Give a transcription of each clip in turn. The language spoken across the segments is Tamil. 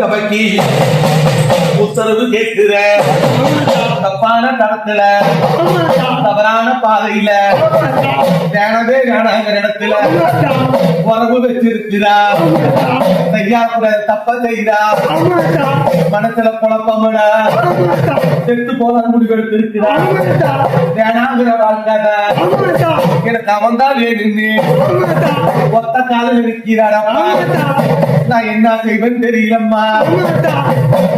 சபைக்கு உத்தரவு கேட்கிற. தப்பான தரத்துல தவறான பாதையில. வேணவே வேணாங்கிற இடத்துல உறவு வச்சிருக்கிறா. செய்யாத தப்ப செய்தா மனசுல குழப்பமடா. செத்து போன முடிவெடுத்து இருக்கிறா வேணாங்கிற வாழ்க்கை எனக்கு அவன் தான் வேணும்னு ஒத்த காலில் நிற்கிறாரப்பா. நான் என்ன செய்வேன் தெரியலம்மா?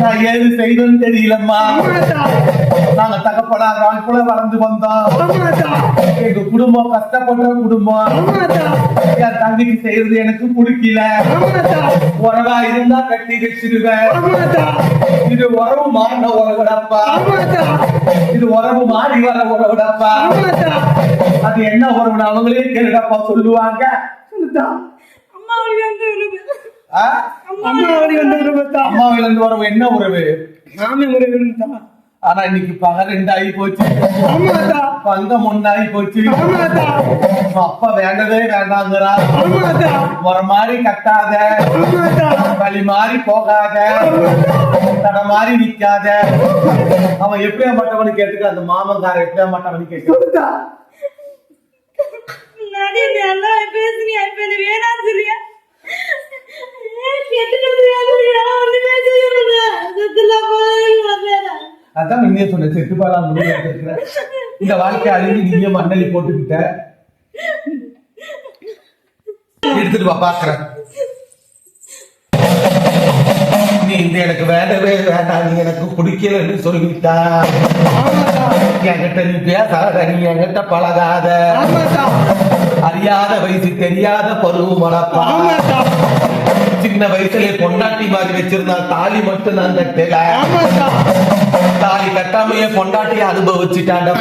நான் ஏது செய்வேன் தெரியலம்மா? நாங்க தகப்படா வாழ்க்கையில வளர்ந்து வந்தோம். எங்க குடும்பம் கஷ்டப்படுற குடும்பம். என் தம்பிக்கு செய்யறது எனக்கு பிடிக்கல. உறவா இருந்தா கட்டி வச்சிருவேன். இது உறவு மாறின உறவுடப்பா. இது உறவு மாறி வர உறவுடப்பா. அது என்ன உறவுன்னு அவங்களே கேளுடப்பா சொல்லுவாங்க. அம்மா வந்து அம்மாவில இருந்து உறவு. என்ன உறவு? ஆனா இன்னைக்கு பகல் ரெண்டாகி போச்சு. ஆமாத்தா. பங்கம் ஒன்னாகி போச்சு. அப்பா வேண்டவே வேண்டாங்கிறா. ஒரு மாதிரி கட்டாத வழி மாறி போகாத. தட மாதிரி நிக்காத அவன் எப்படியா மட்டவனு கேட்டுக்க அந்த மாமன்கார எப்படியா மட்டவனு கேட்டு பேசுனியா இப்ப நீ வேணாம் சொல்றியா? அதான் முன்னே சொன்ன செத்து முடிவு இந்த வாழ்க்கை அழிஞ்சு மண்ணலி போட்டுக்கிட்ட. எடுத்துட்டு வா பாக்குறேன். நீ இந்த எனக்கு வேண்டவே வேண்டாம். நீ எனக்கு பிடிக்கலன்னு சொல்லிவிட்டா என்கிட்ட நீ பேசாத நீ என்கிட்ட பழகாத. அறியாத வயசு தெரியாத பருவம் வளர்ப்பா சின்ன வயசுல பொண்டாட்டி மாதிரி வச்சிருந்தா தாலி மட்டும் நான் கட்டல. தாலி கட்டாமையே பொண்டாட்டிய அனுபவிச்சுட்டாண்டா.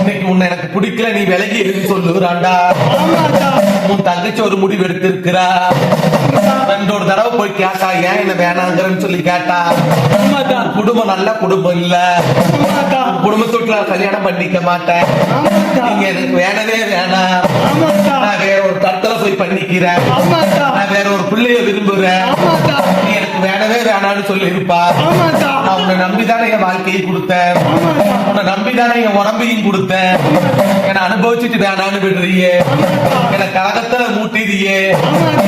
இன்னைக்கு உன்னை எனக்கு பிடிக்கல நீ விலகி இருந்து சொல்லுறாண்டா உன் தங்கச்சி ஒரு முடிவு எடுத்திருக்கிறா. ரெண்டோட தடவை போய் கேட்டா ஏன் என்ன வேணாங்கிறன்னு சொல்லி கேட்டா குடும்பம் நல்ல குடும்பம் இல்ல. குடும்பத்துக்குள்ள கல்யாணம் பண்ணிக்க மாட்டேன். நீங்க எனக்கு வேணவே வேணாம். நான் வேற ஒரு தத்துல போய் பண்ணிக்கிறேன். நான் வேற ஒரு பிள்ளைய விரும்புறேன். வேணவே வேணாம்னு சொல்லி இருப்பா நான் உன்னை நம்பிதானே என் வாழ்க்கையை கொடுத்தேன். உன்னை நம்பிதானே என் உடம்பையும் கொடுத்தேன். என்னை அனுபவிச்சுட்டு வேணான்னு விடுறியே. என்னை கழகத்துல மூட்டிறியே.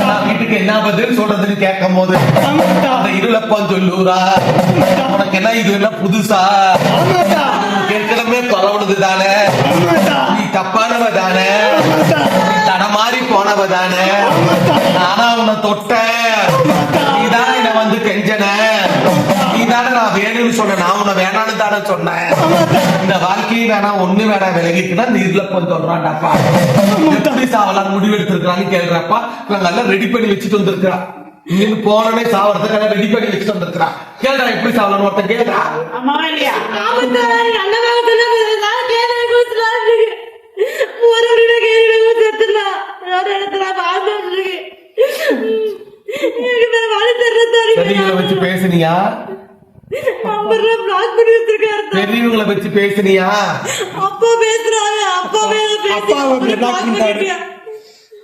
நான் வீட்டுக்கு என்ன பதில் சொல்றதுன்னு கேட்கும் போது ஆமாத்தா அந்த இருளப்பம் சொல்லுறா. உனக்கு என்ன இது என்ன புதுசா? ஏற்கனவே தொலைவுனது தானே? நீ தப்பானவ தானே? தடமாறி போனவ தானே? நானா உன்னை தொட்டேன். நீதானே கெஞ்சன. நீதானே நான் வேணும்னு சொன்ன. நான் உன்னை வேணான்னு தானே சொன்னேன். இந்த வாழ்க்கையை வேணாம் ஒண்ணு வேணாம் விலகிட்டுனா இந்த இருளப்பம் சொல்றான்டாப்பா. எப்படி சாவலாம் முடிவு எடுத்திருக்கான்னு கேள்றப்பா. நாங்க எல்லாம் ரெடி பண்ணி வச்சுட்டு வந்திருக்கிறான் இங்க போனோடனே சாவறதுக்கு ரெடி பண்ணி வச்சுட்டு வந்திருக்கிறான் கேள்றா எப்படி சாவலாம் ஒருத்தன் கேள்றா அம்மா இல்லையா ஆபத்து நல்ல காலத்துல நான் கேள்வி கொடுத்துலாம் இருக்கு ஒரு ஒரு கேள்வி கொடுத்துலாம் ஒரு இடத்துல பார்த்துட்டு இருக்கு எனக்கு வேற வழி பெரியவங்களை வச்சு பேசுனியா? பிளாக் பண்ணி வச்சிருக்காரு பெரியவங்களை வச்சு பேசுனியா? அப்பா பேசுறாங்க அப்பா பிளாக் பண்ணிட்டாரு.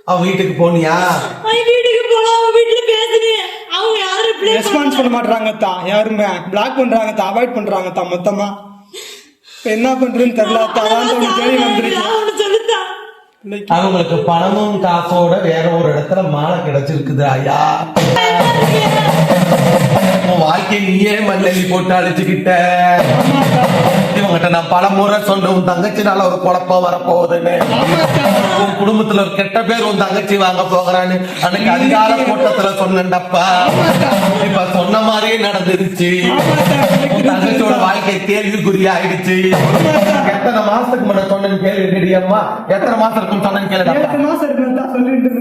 அவன் வீட்டுக்கு போனியா? வீட்டுக்கு போலாம் அவன் வீட்டுல பேசுனேன் அவங்க யாரும் ரிப்ளை ரெஸ்பான்ஸ் பண்ண மாட்டாங்க தான் யாருமே. பிளாக் பண்றாங்க தான் அவாய்ட் பண்றாங்க தான் மொத்தமா என்ன பண்றதுன்னு தெரியல தான் ஒரு கேள்வி இன்னைக்கு அவங்களுக்கு பணமும் காசோட வேற ஒரு இடத்துல மாலை கிடைச்சிருக்குது ஐயா. உன் வாழ்க்கையை நீயே மண்ணெல்லி போட்டு அழிச்சுக்கிட்ட. இவங்கிட்ட நான் பல முறை சொன்ன உன் தங்கச்சினால ஒரு குழப்பம் வரப்போகுதுன்னு. உன் குடும்பத்துல ஒரு கெட்ட பேர் உன் தங்கச்சி வாங்க போகிறான்னு அன்னைக்கு அதிகால கூட்டத்துல சொன்னேன்டப்பா. இப்ப சொன்ன மாதிரியே நடந்துருச்சு. உன் தங்கச்சியோட வாழ்க்கை கேள்விக்குறி ஆயிடுச்சு. எத்தனை மாசத்துக்கு முன்ன சொன்னேன்னு கேள்வி கிடையாமா எத்தனை மாசம் இருக்கும் சொன்னேன்னு கேளுடா. ஏழு மாசம் இருக்கு தான் சொல்லிட்டு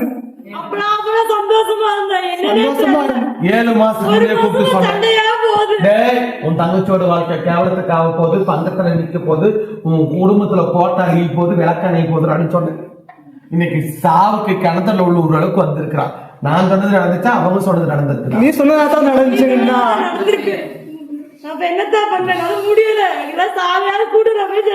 ஏழு மாசம் கூப்பிட்டு சொன்னேன். டேய் உன் தங்கச்சியோட வாழ்க்கை கேவலத்துக்கு ஆக போகுது பங்கத்துல நிக்க போகுது உன் குடும்பத்துல கோட்டை அணிய போகுது விளக்க அணிய போகுதுன்னு சொன்னேன். இன்னைக்கு சாவுக்கு கிணத்துல உள்ள ஒரு அளவுக்கு வந்திருக்கிறான். நான் சொன்னது நடந்துச்சா? அவங்க சொன்னது நடந்திருக்கு நீ சொன்னதா தான் நடந்துச்சுன்னா. அப்ப என்னத்தான் பண்ண முடியல. சாமியால கூட நான் போய்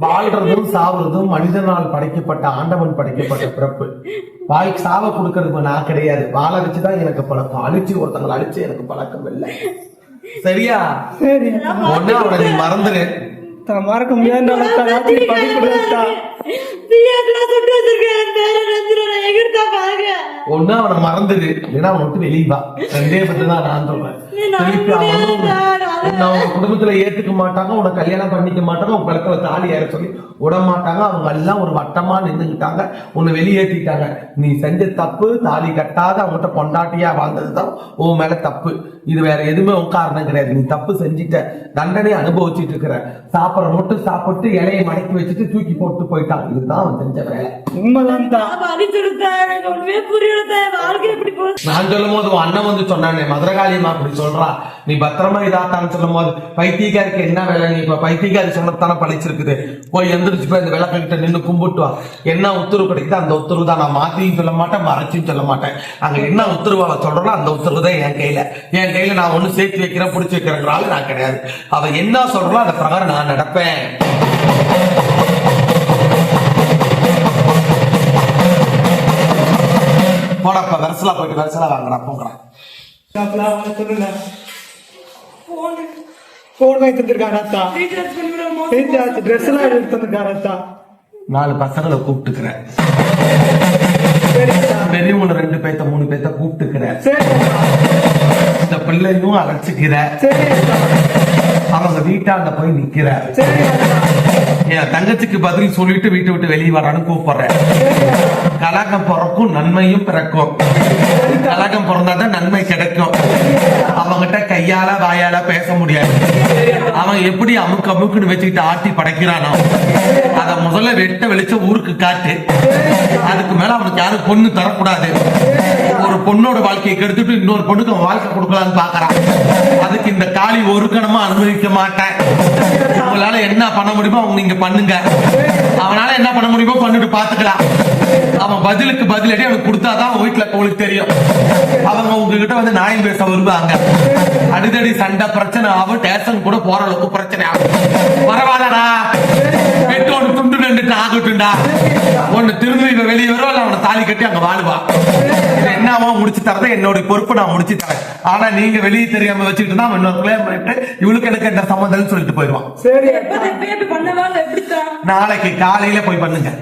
வாழ்றதும் சாவுறதும் மனிதனால் படைக்கப்பட்ட ஆண்டவன் படைக்கப்பட்ட பிறப்பு. வாய் சாவ கொடுக்கறது நான் கிடையாது. வாழ வச்சுதான் எனக்கு பழக்கம். அழிச்சு ஒருத்தங்களை அழிச்சு எனக்கு பழக்கம் இல்லை. சரியா? சரி. ஒண்ணு அவனை நீ மறந்துரு. மறக்க முடியாத ஒண்ணு அவனை மறந்துடு இல்லைன்னா அவனை விட்டு வெளியே வா. ரெண்டே பத்தி தான் நான் சொல்றேன். உன்னை- அவங்க குடும்பத்துல ஏத்துக்க மாட்டாங்க உன்னை கல்யாணம் பண்ணிக்க மாட்டாங்க உன் கழுத்துல தாலி ஏற சொல்லி விட மாட்டாங்க. அவங்க எல்லாம் ஒரு வட்டமா நின்னுக்கிட்டாங்க. உன்னை வெளியேற்றிட்டாங்க நீ செஞ்ச தப்பு தாலி கட்டாத அவங்ககிட்ட பொண்டாட்டியா வாழ்ந்ததுதான் உன் மேல தப்பு. இது வேற எதுவுமே உன் காரணம் கிடையாது. நீ தப்பு செஞ்சிட்ட தண்டனை அனுபவிச்சிட்டு இருக்கிற. சாப்பிட மட்டும் சாப்பிட்டு இலையை மடக்கி வச்சுட்டு தூக்கி போட்டு போயிட்டான். இதுதான் அவன் செஞ்ச வேலை. உண்மைதான் தான் நான் சொல்லும் போது உன் அண்ணன் வந்து சொன்னானே மதுரகாளியம்மா அப்படி சொல்றா. நீ பத்திரமா இதாத்தான்னு சொல்லும் போது பைத்தியக்காருக்கு என்ன வேலை? நீ இப்ப பைத்தியக்காரி சொன்னதானே பழிச்சிருக்குது. போய் எந்திரிச்சு போய் அந்த விளக்கிட்ட நின்று கும்பிட்டு வா. என்ன உத்தரவு கிடைக்குதோ அந்த உத்தரவு தான். நான் மாத்தியும் சொல்ல மாட்டேன் மறைச்சியும் சொல்ல மாட்டேன். அங்க என்ன உத்தரவு அவ சொல்றோ அந்த உத்தரவு தான் என் கையில. என் கையில நான் ஒண்ணு சேர்த்து வைக்கிறேன் பிடிச்சி வைக்கிறேங்கிறாள் நான் கிடையாது. அவ என்ன சொல்றோ அந்த பிரகாரம் நான் நடப்பேன். போடப்ப வெரசலா போயிட்டு வெரசலா வாங்குறா போங்கிறான் போன் வாங்கி தந்திருக்காரு ட்ரெஸ் எல்லாம் எடுத்து நாலு பசங்களை கூப்பிட்டுக்கிறேன். பெரியவங்க ரெண்டு பேத்த மூணு பேத்த கூப்பிட்டுக்கிறேன். இந்த பிள்ளையும் அழைச்சிக்கிற சரி அத்தா. அவங்க வீட்டாண்ட போய் நிக்கிற சரி அத்தா. என் தங்கச்சிக்கு பதில் சொல்லிட்டு வீட்டை விட்டு வெளியே வரான்னு கூப்பிடுறேன். கலகம் பிறக்கும் நன்மையும் பிறக்கும். கலகம் பிறந்தாதான் நன்மை கிடைக்கும். அவங்கிட்ட கையால வாயால பேச முடியாது. அவன் எப்படி அமுக்கு அமுக்குன்னு வச்சுக்கிட்டு ஆட்டி படைக்கிறானோ அத முதல்ல வெட்ட வெளிச்ச ஊருக்கு காட்டு. அதுக்கு மேல அவனுக்கு யாரும் பொண்ணு தரக்கூடாது. ஒரு பொண்ணோட வாழ்க்கையை கெடுத்துட்டு இன்னொரு பொண்ணுக்கு அவன் வாழ்க்கை கொடுக்கலான்னு பாக்குறான். அதுக்கு இந்த காளி ஒரு கணமா அனுமதிக்க மாட்டேன். உங்களால என்ன பண்ண முடியுமோ அவங்க நீங்க பண்ணுங்க. அவனால என்ன பண்ண முடியுமோ பண்ணிட்டு பாத்துக்கலாம். அவன் பதிலுக்கு பதிலடி அவனுக்கு கொடுத்தாதான் வீட்டுல அவங்களுக்கு தெரியும். அவங்க உங்ககிட்ட வந்து நியாயம் பேச வருவாங்க அடிதடி சண்டை பிரச்சனை ஆகும். டேஷன் கூட போற அளவுக்கு பிரச்சனை ஆகும். பரவாயில்லடா. பெட்டோடு துண்டு ரெண்டு ஆகட்டும்டா. ஒன்னு திரும்பி இவன் வெளியே வரும் இல்ல அவனை தாலி கட்டி அங்க வாழுவான் இது என்னவோ முடிச்சு தரதை என்னோட பொறுப்பு நான் முடிச்சு தரேன். ஆனா நீங்க வெளியே தெரியாம வச்சுக்கிட்டு தான் அவன் இன்னொரு கல்யாணம் பண்ணிட்டு இவளுக்கு எனக்கு என்ன சம்மந்தம்னு சொல்லிட்டு போயிடுவான். நாளைக்கு காலையில போய் பண்ணுங்க.